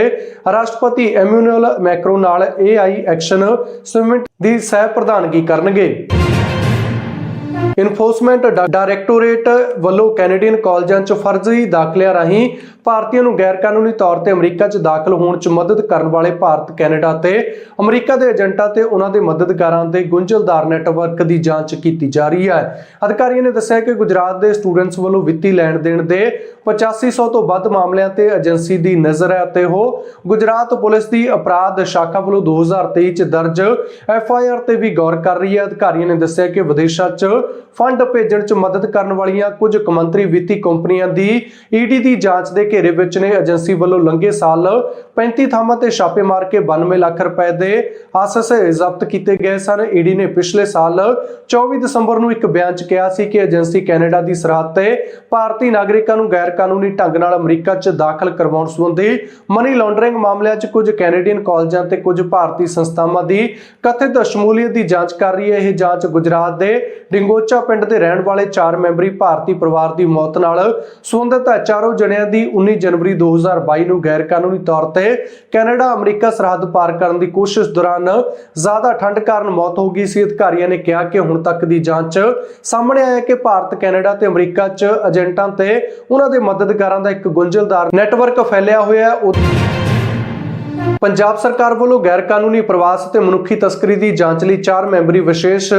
ਰਾਸ਼ਟਰਪਤੀ ਐਮਨੂਅਲ ਮੈਕਰੋ ਨਾਲ ਏਆਈ ਐਕਸ਼ਨ ਸਮਿਟ ਦੀ ਸਹਿ ਪ੍ਰਧਾਨਗੀ ਕਰਨਗੇ। ਇਨਫੋਰਸਮੈਂਟ ਡਾ- ਡਾਇਰੈਕਟੋਰੇਟ ਵੱਲੋਂ ਕੈਨੇਡੀਅਨ ਕਾਲਜਾਂ 'ਚ ਫਰਜ਼ੀ ਦਾਖਲਿਆਂ ਰਾਹੀਂ ਭਾਰਤੀਆਂ ਨੂੰ ਗੈਰ ਕਾਨੂੰਨੀ ਤੌਰ ਤੇ ਅਮਰੀਕਾ 'ਚ ਦਾਖਲ ਹੋਣ 'ਚ ਮਦਦ ਕਰਨ ਵਾਲੇ ਭਾਰਤ ਕੈਨੇਡਾ ਤੇ ਅਮਰੀਕਾ ਦੇ ਏਜੰਟਾਂ ਤੇ ਉਹਨਾਂ ਦੇ ਮਦਦਗਾਰਾਂ ਦੇ ਗੁੰਝਲਦਾਰ ਨੈਟਵਰਕ ਦੀ ਜਾਂਚ ਕੀਤੀ ਜਾ ਰਹੀ ਹੈ। ਅਧਿਕਾਰੀਆਂ ਨੇ ਦੱਸਿਆ ਕਿ ਗੁਜਰਾਤ ਦੇ ਸਟੂਡੈਂਟਸ ਵੱਲੋਂ ਵਿੱਤੀ ਲੈਣ ਦੇਣ ਦੇ 8500 ਤੋਂ ਵੱਧ ਮਾਮਲਿਆਂ ਤੇ ਏਜੰਸੀ ਦੀ ਨਜ਼ਰ ਹੈ ਅਤੇ ਉਹ ਗੁਜਰਾਤ ਪੁਲਿਸ ਦੀ ਅਪਰਾਧ ਸ਼ਾਖਾ ਵੱਲੋਂ 2023 ਚ ਦਰਜ ਐਫ ਆਈ ਆਰ ਤੇ ਵੀ ਗੌਰ ਕਰ ਰਹੀ ਹੈ। ਅਧਿਕਾਰੀਆਂ ਨੇ ਦੱਸਿਆ ਕਿ ਵਿਦੇਸ਼ਾਂ 'ਚ ਫੰਡ ਭੇਜਣ 'ਚ ਮਦਦ ਕਰਨ ਵਾਲੀਆਂ ਕੁਝ ਕਮੰਤਰੀ ਵਿੱਤੀ ਕੰਪਨੀਆਂ ਦੀ ਈਡੀ ਦੀ ਜਾਂਚ ਦੇ ਘੇਰੇ ਵਿੱਚ ਨੇ। ਏਜੰਸੀ ਵੱਲੋਂ ਲੰਘੇ ਸਾਲ 35 ਥਾਵਾਂ ਤੇ ਛਾਪੇ ਮਾਰ ਕੇ 92 ਲੱਖ ਰੁਪਏ ਦੇ ਆਸਸੇ ਜ਼ਬਤ ਕੀਤੇ ਗਏ ਸਨ। ਈਡੀ ਨੇ ਪਿਛਲੇ ਸਾਲ 24 ਦਸੰਬਰ ਨੂੰ ਇੱਕ ਬਿਆਨ 'ਚ ਕਿਹਾ ਸੀ ਕਿ ਏਜੰਸੀ ਕੈਨੇਡਾ ਦੀ ਸਰਹੱਦ ਤੇ ਭਾਰਤੀ ਨਾਗਰਿਕਾਂ ਨੂੰ ਗੈਰ ਕਾਨੂੰਨੀ ਢੰਗ ਨਾਲ ਅਮਰੀਕਾ 'ਚ ਦਾਖਲ ਕਰਵਾਉਣ ਸੰਬੰਧੀ ਮਨੀ ਲਾਂਡਰਿੰਗ ਮਾਮਲਿਆਂ 'ਚ ਕੁਝ ਕੈਨੇਡੀਅਨ ਕਾਲਜਾਂ ਤੇ ਕੁਝ ਭਾਰਤੀ ਸੰਸਥਾਵਾਂ ਦੀ ਕਥਿਤ ਸ਼ਮੂਲੀਅਤ ਦੀ ਜਾਂਚ ਕਰ ਰਹੀ ਹੈ। ਇਹ ਜਾਂਚ ਗੁਜਰਾਤ ਦੇ ਡਿੰਗੋਚਾ ਪਿੰਡ ਦੇ ਰਹਿਣ ਵਾਲੇ 4 ਮੈਂਬਰੀ ਭਾਰਤੀ ਪਰਿਵਾਰ ਦੀ ਮੌਤ ਨਾਲ ਸੰਬੰਧਿਤ ਹੈ ਚਾਰੋਂ ਜਣਿਆਂ ਦੀ 19 ਜਨਵਰੀ 2022 ਨੂੰ ਗੈਰ ਕਾਨੂੰਨੀ ਤੌਰ ਤੇ ਕੈਨੇਡਾ, ਅਮਰੀਕਾ ਸਰਹੱਦ ਪਾਰ ਕਰਨ ਦੀ ਕੋਸ਼ਿਸ਼ ਦੌਰਾਨ ਜ਼ਿਆਦਾ ਠੰਡ ਕਾਰਨ ਮੌਤ ਹੋ ਗਈ ਸੀ। ਅਧਿਕਾਰੀਆਂ ਨੇ ਕਿਹਾ ਕਿ ਹੁਣ ਤੱਕ ਦੀ ਜਾਂਚ ਸਾਹਮਣੇ ਆਇਆ ਕਿ ਭਾਰਤ, ਕੈਨੇਡਾ ਤੇ ਅਮਰੀਕਾ 'ਚ ਏਜੰਟਾਂ ਤੇ ਉਹਨਾਂ ਦੇ ਮਦਦਗਾਰਾਂ ਦਾ ਇੱਕ ਗੁੰਝਲਦਾਰ ਨੈਟਵਰਕ ਫੈਲਿਆ ਹੋਇਆ ਹੈ। ਪੰਜਾਬ ਸਰਕਾਰ ਵੱਲੋਂ ਗੈਰ ਕਾਨੂੰਨੀ ਪ੍ਰਵਾਸ ਤੇ ਮਨੁੱਖੀ ਤਸਕਰੀ ਦੀ ਜਾਂਚ ਲਈ 4 ਮੈਂਬਰੀ ਵਿਸ਼ੇਸ਼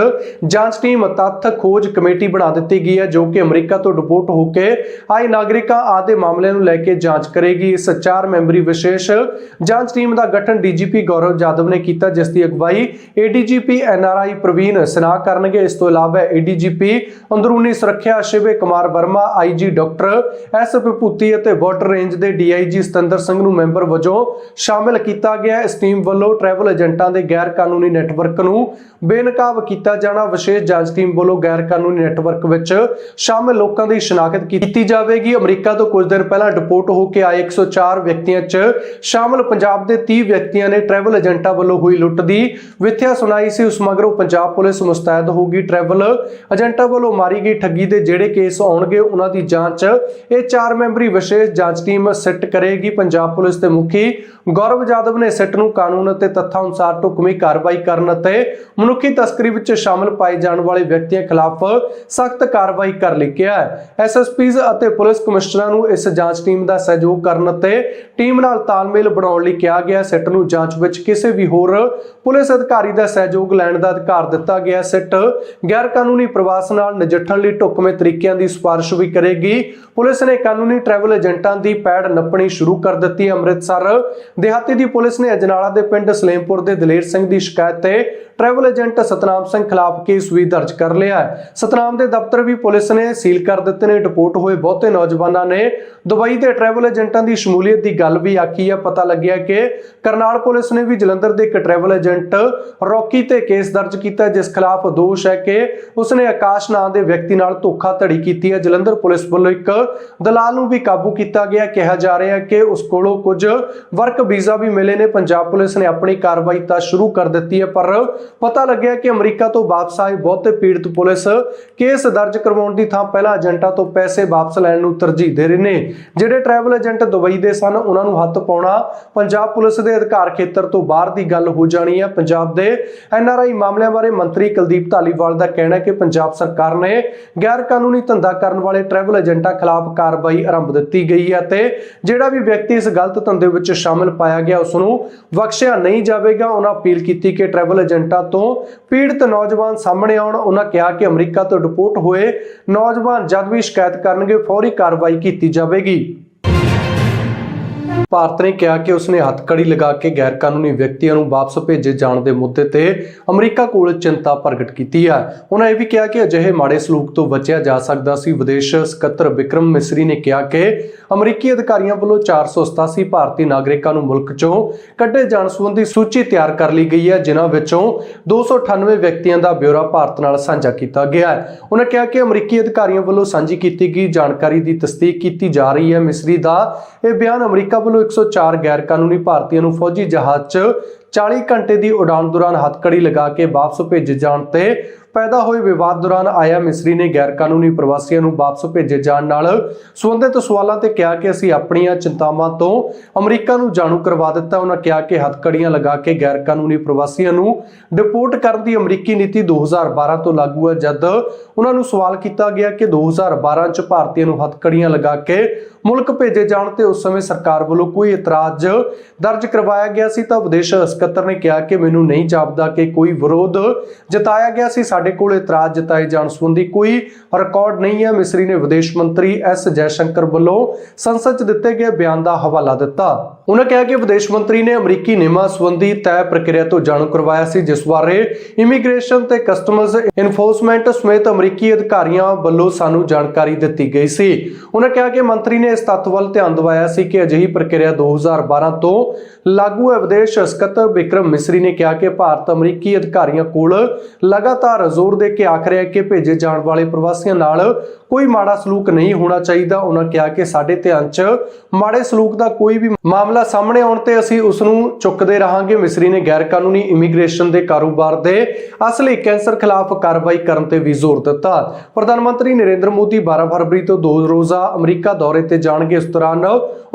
ਜਾਂਚ ਟੀਮ ਤੱਥ ਖੋਜ ਕਮੇਟੀ ਬਣਾ ਦਿੱਤੀ ਗਈ ਹੈ, ਜੋ ਕਿ ਅਮਰੀਕਾ ਤੋਂ ਡਿਪੋਰਟ ਹੋ ਕੇ ਆਏ ਨਾਗਰਿਕਾਂ ਆਦਿ ਮਾਮਲਿਆਂ ਨੂੰ ਲੈ ਕੇ ਜਾਂਚ ਕਰੇਗੀ। ਇਸ 4 ਮੈਂਬਰੀ ਵਿਸ਼ੇਸ਼ ਜਾਂਚ ਟੀਮ ਦਾ ਗਠਨ ਡੀਜੀਪੀ ਗੌਰਵ ਜਾਦਵ ਨੇ ਕੀਤਾ, ਜਿਸ ਦੀ ਅਗਵਾਈ ਏਡੀਜੀਪੀ ਐਨਆਰਆਈ ਪ੍ਰਵੀਨ ਸਨਾਹ ਕਰਨਗੇ। ਇਸ ਤੋਂ ਇਲਾਵਾ ਏਡੀਜੀਪੀ ਅੰਦਰੂਨੀ ਸੁਰੱਖਿਆ Shive Kumar Verma, IG doctor S Vibhuti ਅਤੇ ਬਾਰਡਰ ਰੇਂਜ ਦੇ ਡੀਆਈਜੀ ਸਤਿੰਦਰ ਸਿੰਘ ਨੂੰ ਮੈਂਬਰ ਵਜੋਂ ਸ਼ਾਮਿਲ ਕੀਤਾ ਗਿਆ ਇਸ ਟੀਮ ਵੱਲੋਂ ਟਰੈਵਲ ਏਜੰਟਾਂ ਦੇ ਗੈਰ ਕਾਨੂੰਨੀ ਨੈਟਵਰਕ ਨੂੰ ਬੇਨਕਾਬ ਕੀਤਾ ਜਾਣਾ, ਵਿਸ਼ੇਸ਼ ਜਾਂਚ ਟੀਮ ਵੱਲੋਂ ਗੈਰ ਕਾਨੂੰਨੀ ਨੈਟਵਰਕ ਵਿੱਚ ਸ਼ਾਮਿਲ ਲੋਕਾਂ ਦੀ ਸ਼ਨਾਖਤ ਕੀਤੀ ਜਾਵੇਗੀ। ਅਮਰੀਕਾ ਤੋਂ ਕੁਝ ਦਿਨ ਪਹਿਲਾਂ ਡਿਪੋਰਟ ਹੋ ਕੇ ਆਏ 104 ਵਿਅਕਤੀਆਂ 'ਚ ਸ਼ਾਮਿਲ ਪੰਜਾਬ ਦੇ 30 ਵਿਅਕਤੀਆਂ ਨੇ ਟਰੈਵਲ ਏਜੰਟਾਂ ਵੱਲੋਂ ਹੋਈ ਲੁੱਟ ਦੀ ਵਿਥਿਆ ਸੁਣਾਈ ਸੀ। ਉਸ ਮਗਰੋਂ ਪੰਜਾਬ ਪੁਲਿਸ ਮੁਸਤੈਦ ਹੋਊਗੀ ਟਰੈਵਲ ਏਜੰਟਾਂ ਵੱਲੋਂ ਮਾਰੀ ਗਈ ਠੱਗੀ ਦੇ ਜਿਹੜੇ ਕੇਸ ਆਉਣਗੇ, ਉਹਨਾਂ ਦੀ ਜਾਂਚ ਇਹ ਚਾਰ ਮੈਂਬਰੀ ਵਿਸ਼ੇਸ਼ ਜਾਂਚ ਟੀਮ ਸਿੱਟ ਕਰੇਗੀ। ਪੰਜਾਬ ਪੁਲਿਸ ਦੇ ਮੁਖੀ ਗੌਰਵ ਜਾਦਵ ਨੇ ਸਿੱਟ ਨੂੰ ਕਾਨੂੰਨ ਅਤੇ ਤੱਥਾਂ ਅਨੁਸਾਰ ਢੁਕਵੀਂ ਕਾਰਵਾਈ ਕਰਨ ਅਤੇ ਮਨੁੱਖੀ ਤਸਕਰੀ ਵਿੱਚ ਸ਼ਾਮਲ ਪਾਏ ਜਾਣ ਵਾਲੇ ਵਿਅਕਤੀਆਂ ਖਿਲਾਫ ਸਖਤ ਕਾਰਵਾਈ ਕਰ ਲਈ ਕਿਹਾ ਹੈ। ਐਸਐਸਪੀਜ਼ ਅਤੇ ਪੁਲਿਸ ਕਮਿਸ਼ਨਰਾਂ ਨੂੰ ਇਸ ਜਾਂਚ ਟੀਮ ਦਾ ਸਹਿਯੋਗ ਕਰਨ ਅਤੇ ਟੀਮ ਨਾਲ ਤਾਲਮੇਲ ਬਣਾਉਣ ਲਈ ਕਿਹਾ ਗਿਆ ਸਿੱਟ ਨੂੰ ਜਾਂਚ ਵਿੱਚ ਕਿਸੇ ਵੀ ਹੋਰ ਪੁਲਿਸ ਅਧਿਕਾਰੀ ਦਾ ਸਹਿਯੋਗ ਲੈਣ ਦਾ ਅਧਿਕਾਰ ਦਿੱਤਾ ਗਿਆ ਸਿੱਟ ਗੈਰ ਕਾਨੂੰਨੀ ਪ੍ਰਵਾਸ ਨਾਲ ਨਜਿੱਠਣ ਲਈ ਢੁਕਵੇਂ ਤਰੀਕਿਆਂ ਦੀ ਸਿਫਾਰਿਸ਼ ਵੀ ਕਰੇਗੀ। ਪੁਲਿਸ ਨੇ ਕਾਨੂੰਨੀ ਟਰੈਵਲ ਏਜੰਟਾਂ ਦੀ ਪੈੜ ਨੱਪਣੀ ਸ਼ੁਰੂ ਕਰ ਦਿੱਤੀ ਅੰਮ੍ਰਿਤਸਰ, ਦਿਹਾਤੀ ਦੀ ਪੁਲਿਸ ਨੇ ਅਜਨਾਲਾ ਦੇ ਪਿੰਡ ਸਲੇਮਪੁਰ ਦੇ ਦਲੇਰ ਸਿੰਘ ਦੀ ਸ਼ਿਕਾਇਤ ਤੇ ਟਰੈਵਲ ਏਜੰਟ ਸਤਨਾਮ ਸਿੰਘ ਖਿਲਾਫ ਕੇਸ ਵੀ ਦਰਜ ਕਰ ਲਿਆ ਹੈ। ਸਤਨਾਮ ਦੇ ਦਫ਼ਤਰ ਵੀ ਪੁਲਿਸ ਨੇ ਸੀਲ ਕਰ ਦਿੱਤੇ ਨੇ, ਡਿਪੋਰਟ ਹੋਏ ਬਹੁਤੇ ਨੌਜਵਾਨਾਂ ਨੇ। ਦੁਬਈ ਦੇ ਟਰੈਵਲ ਏਜੰਟਾਂ ਦੀ ਸ਼ਮੂਲੀਅਤ ਦੀ ਗੱਲ ਵੀ ਆਖੀ ਹੈ। ਪਤਾ ਲੱਗਿਆ ਕਿ ਕਰਨਾਲ ਪੁਲਿਸ ਨੇ ਵੀ ਜਲੰਧਰ ਦੇ ਇੱਕ ਟਰੈਵਲ ਏਜੰਟ ਰੌਕੀ ਤੇ ਕੇਸ ਦਰਜ ਕੀਤਾ ਜਿਸ ਖਿਲਾਫ ਦੋਸ਼ ਹੈ ਕਿ ਉਸਨੇ ਆਕਾਸ਼ ਨਾਂ ਦੇ ਵਿਅਕਤੀ ਨਾਲ ਧੋਖਾ ਧੜੀ ਕੀਤੀ ਹੈ। ਜਲੰਧਰ ਪੁਲਿਸ ਵੱਲੋਂ ਇੱਕ ਦਲਾਲ ਨੂੰ ਵੀ ਕਾਬੂ ਕੀਤਾ ਗਿਆ। ਕਿਹਾ ਜਾ ਰਿਹਾ ਹੈ ਕਿ ਉਸ ਕੋਲੋਂ ਕੁਝ ਵਰਕ ਵੀਜ਼ਾ ਵੀ ਮਿਲੇ ਨੇ। ਪੰਜਾਬ ਪੁਲਿਸ ਨੇ ਆਪਣੀ ਕਾਰਵਾਈ ਤਾਂ ਸ਼ੁਰੂ ਕਰ ਦਿੱਤੀ ਹੈ, ਪਰ ਪਤਾ ਲੱਗਿਆ ਕਿ ਅਮਰੀਕਾ ਤੋਂ ਵਾਪਸ ਆਏ ਬਹੁਤੇ ਪੀੜਤ ਪੁਲਿਸ ਕੇਸ ਦਰਜ ਕਰਵਾਉਣ ਦੀ ਥਾਂ ਪਹਿਲਾਂ ਏਜੰਟਾਂ ਤੋਂ ਪੈਸੇ ਵਾਪਸ ਲੈਣ ਨੂੰ ਤਰਜੀਹ ਦੇ ਰਹੇ ਨੇ। ਜਿਹੜੇ ਟਰੈਵਲ ਏਜੰਟ ਦੁਬਈ ਦੇ ਸਨ, ਉਹਨਾਂ ਨੂੰ ਹੱਥ ਪਾਉਣਾ ਪੰਜਾਬ ਪੁਲਿਸ ਦੇ ਅਧਿਕਾਰ ਖੇਤਰ ਤੋਂ ਬਾਹਰ ਦੀ ਗੱਲ ਹੋ ਜਾਣੀ ਹੈ। ਪੰਜਾਬ ਦੇ ਐਨਆਰਆਈ ਮਾਮਲਿਆਂ ਬਾਰੇ ਮੰਤਰੀ ਕੁਲਦੀਪ ਧਾਲੀਵਾਲ ਦਾ ਕਹਿਣਾ ਹੈ ਕਿ ਪੰਜਾਬ ਸਰਕਾਰ ਨੇ ਗੈਰ ਕਾਨੂੰਨੀ ਧੰਦਾ ਕਰਨ ਵਾਲੇ ਟਰੈਵਲ ਏਜੰਟਾਂ ਖਿਲਾਫ ਕਾਰਵਾਈ ਆਰੰਭ ਦਿੱਤੀ ਗਈ ਹੈ ਤੇ ਜਿਹੜਾ ਵੀ ਵਿਅਕਤੀ ਇਸ ਗਲਤ ਧੰਦੇ ਵਿੱਚ ਸ਼ਾਮਲ ਪਾਇਆ ਗਿਆ ਉਸ ਨੂੰ ਬਖਸ਼ਿਆ ਨਹੀਂ ਜਾਵੇਗਾ। ਉਹਨਾਂ ਅਪੀਲ ਕੀਤੀ ਕਿ ਟਰੈਵਲ ਏਜੰਟਾਂ ਤੋਂ ਪੀੜਤ ਨੌਜਵਾਨ ਸਾਹਮਣੇ ਆਉਣ, ਉਹਨਾਂ ਕਿਹਾ ਕਿ ਅਮਰੀਕਾ ਤੋਂ ਡਿਪੋਰਟ ਹੋਏ ਨੌਜਵਾਨ ਜਦ ਵੀ ਸ਼ਿਕਾਇਤ ਕਰਨਗੇ, ਫੌਰੀ ਕਾਰਵਾਈ ਕੀਤੀ ਜਾਵੇਗੀ। ਭਾਰਤ ਨੇ ਕਿਹਾ ਕਿ ਉਸਨੇ ਹੱਥਕੜੀ ਲਗਾ ਕੇ ਗੈਰ ਕਾਨੂੰਨੀ ਵਿਅਕਤੀਆਂ ਨੂੰ ਵਾਪਸ ਭੇਜੇ ਜਾਣ ਦੇ ਮੁੱਦੇ ਤੇ ਅਮਰੀਕਾ ਕੋਲ ਚਿੰਤਾ ਪ੍ਰਗਟ ਕੀਤੀ ਹੈ। ਉਹਨਾਂ ਇਹ ਵੀ ਕਿਹਾ ਕਿ ਅਜਿਹੇ ਮਾੜੇ ਸਲੂਕ ਤੋਂ ਬਚਿਆ ਜਾ ਸਕਦਾ ਸੀ। ਵਿਦੇਸ਼ ਸਕੱਤਰ ਵਿਕਰਮ ਮਿਸਰੀ ਨੇ ਕਿਹਾ ਕਿ ਅਮਰੀਕੀ ਅਧਿਕਾਰੀਆਂ ਵੱਲੋਂ 487 ਭਾਰਤੀ ਨਾਗਰਿਕਾਂ ਨੂੰ ਮੁਲਕ ਚੋਂ ਕੱਢੇ ਜਾਣ ਸੰਬੰਧੀ ਸੂਚੀ ਤਿਆਰ ਕਰ ਲਈ ਗਈ ਹੈ, ਜਿਨ੍ਹਾਂ ਵਿੱਚੋਂ 298 ਵਿਅਕਤੀਆਂ ਦਾ ਬਿਊਰਾ ਭਾਰਤ ਨਾਲ ਸਾਂਝਾ ਕੀਤਾ ਗਿਆ ਹੈ। ਉਹਨਾਂ ਕਿਹਾ ਕਿ ਅਮਰੀਕੀ ਅਧਿਕਾਰੀਆਂ ਵੱਲੋਂ ਸਾਂਝੀ ਕੀਤੀ ਗਈ ਜਾਣਕਾਰੀ ਦੀ ਤਸਦੀਕ ਕੀਤੀ ਜਾ ਰਹੀ ਹੈ। ਮਿਸਰੀ ਦਾ ਇਹ ਬਿਆਨ ਅਮਰੀਕਾ ਵੱਲੋਂ 104 ਗੈਰ ਕਾਨੂੰਨੀ ਭਾਰਤੀਆਂ ਨੂੰ ਫੌਜੀ ਜਹਾਜ਼ 'ਚ 40 ਘੰਟੇ ਦੀ ਉਡਾਨ ਦੌਰਾਨ ਹੱਥਕੜੀ ਲਗਾ ਕੇ ਵਾਪਸ ਭੇਜੇ ਜਾਣ ਤੇ ਪੈਦਾ ਹੋਏ ਵਿਵਾਦ ਦੌਰਾਨ ਆਇਆ ਮਿਸਰੀ ਨੇ ਗੈਰ ਕਾਨੂੰਨੀ ਪ੍ਰਵਾਸੀਆਂ ਨੂੰ ਵਾਪਸ ਭੇਜੇ ਜਾਣ ਨਾਲ ਸੰਬੰਧਿਤ ਸਵਾਲਾਂ ਤੇ ਕਿਹਾ ਕਿ ਅਸੀਂ ਆਪਣੀਆਂ ਚਿੰਤਾਵਾਂ ਤੋਂ ਅਮਰੀਕਾ ਨੂੰ ਜਾਣੂ ਕਰਵਾ ਦਿੱਤਾ। ਉਹਨਾਂ ਕਿਹਾ ਕਿ ਹੱਥਕੜੀਆਂ ਲਗਾ ਕੇ ਗੈਰ ਕਾਨੂੰਨੀ ਪ੍ਰਵਾਸੀਆਂ ਨੂੰ ਡਿਪੋਰਟ ਕਰਨ ਦੀ ਅਮਰੀਕੀ ਨੀਤੀ 2012 ਤੋਂ ਲਾਗੂ ਹੈ, ਜਦ ਉਹਨਾਂ ਨੂੰ ਸਵਾਲ ਕੀਤਾ ਗਿਆ ਕਿ 2012 ਚ ਭਾਰਤੀਆਂ ਨੂੰ ਹੱਥਕੜੀਆਂ ਲਗਾ ਕੇ ਮੁਲਕ ਭੇਜੇ ਜਾਣ ਤੇ ਉਸ ਸਮੇਂ ਸਰਕਾਰ ਵੱਲੋਂ ਕੋਈ ਇਤਰਾਜ਼ ਦਰਜ ਕਰਵਾਇਆ ਗਿਆ ਸੀ ਤਾਂ ਵਿਦੇਸ਼ ਸਕੱਤਰ ਨੇ ਕਿਹਾ ਕਿ ਮੈਨੂੰ ਨਹੀਂ ਜਾਪਦਾ ਕਿ ਕੋਈ ਵਿਰੋਧ ਜਤਾਇਆ ਗਿਆ ਸੀ। ਸਾਡੇ ਕੋਲ ਇਤਰਾਜ਼ ਜਤਾਏ ਜਾਣ ਸੰਬੰਧੀ ਕੋਈ ਰਿਕਾਰਡ ਨਹੀਂ ਹੈ। ਮਿਸਰੀ ਨੇ ਵਿਦੇਸ਼ ਮੰਤਰੀ ਐਸ ਜੈਸ਼ੰਕਰ ਵੱਲੋਂ ਸੰਸਦ 'ਚ ਦਿੱਤੇ ਗਏ ਬਿਆਨ ਦਾ ਹਵਾਲਾ ਦਿੱਤਾ। ਉਹਨਾਂ ਕਿਹਾ ਕਿ ਵਿਦੇਸ਼ ਮੰਤਰੀ ਨੇ ਅਮਰੀਕੀ ਨਿਯਮਾਂ ਸੰਬੰਧੀ ਤੈਅ ਪ੍ਰਕਿਰਿਆ ਤੋਂ ਜਾਣੂ ਕਰਵਾਇਆ ਸੀ, ਜਿਸ ਬਾਰੇ ਇਮੀਗ੍ਰੇਸ਼ਨ ਤੇ ਕਸਟਮਜ਼ ਇਨਫੋਰਸਮੈਂਟ ਸਮੇਤ ਅਮਰੀਕੀ ਅਧਿਕਾਰੀਆਂ ਵੱਲੋਂ ਸਾਨੂੰ ਜਾਣਕਾਰੀ ਦਿੱਤੀ ਗਈ ਸੀ। ਉਹਨਾਂ ਕਿਹਾ ਕਿ ਮੰਤਰੀ ਨੇ ਇਸ ਤੱਥ ਵੱਲ ਧਿਆਨ ਦਿਵਾਇਆ ਸੀ ਕਿ ਅਜਿਹੀ ਪ੍ਰਕਿਰਿਆ 2012 ਤੋਂ ਲਾਗੂ ਹੈ। ਵਿਦੇਸ਼ ਸਕੱਤਰ ਵਿਕਰਮ ਮਿਸਰੀ ਨੇ ਕਿਹਾ ਕਿ ਭਾਰਤ ਅਮਰੀਕੀ ਅਧਿਕਾਰੀਆਂ ਕੋਲ ਲਗਾਤਾਰ ਜ਼ੋਰ ਦੇ ਕੇ ਆਖ ਰਿਹਾ ਕਿ ਭੇਜੇ ਜਾਣ ਵਾਲੇ ਪ੍ਰਵਾਸੀਆਂ ਨਾਲ ਕੋਈ ਮਾੜਾ ਸਲੂਕ ਨਹੀਂ ਹੋਣਾ ਚਾਹੀਦਾ। ਉਹਨਾਂ ਕਿਹਾ ਕਿ ਸਾਡੇ ਧਿਆਨ 'ਚ ਮਾੜੇ ਸਲੂਕ ਦਾ ਕੋਈ ਵੀ ਮਾਮਲਾ ਸਾਹਮਣੇ ਆਉਣ ਤੇ ਅਸੀਂ ਉਸ ਨੂੰ ਚੁੱਕਦੇ ਰਹਾਂਗੇ। ਮਿਸਰੀ ਨੇ ਗੈਰ ਕਾਨੂੰਨੀ ਇਮੀਗ੍ਰੇਸ਼ਨ ਦੇ ਕਾਰੋਬਾਰ ਦੇ ਅਸਲੀ ਕੈਂਸਰ ਖਿਲਾਫ ਕਾਰਵਾਈ ਕਰਨ ਤੇ ਵੀ ਜ਼ੋਰ ਦਿੱਤਾ। ਪ੍ਰਧਾਨ ਮੰਤਰੀ ਨਰਿੰਦਰ ਮੋਦੀ 12 ਫਰਵਰੀ ਤੋਂ ਦੋ ਰੋਜ਼ਾ ਅਮਰੀਕਾ ਦੌਰੇ ਤੇ ਜਾਣਗੇ। ਇਸ ਦੌਰਾਨ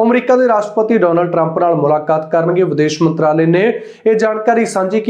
ਅਮਰੀਕਾ ਦੇ ਰਾਸ਼ਟਰਪਤੀ ਡੋਨਲਡ ਟਰੰਪ ਨਾਲ ਮੁਲਾਕਾਤ ਕਰਨਗੇ। ਵਿਦੇਸ਼ ਮੰਤਰਾਲੇ ਨੇ ਇਹ ਜਾਣਕਾਰੀ ਸਾਂਝੀ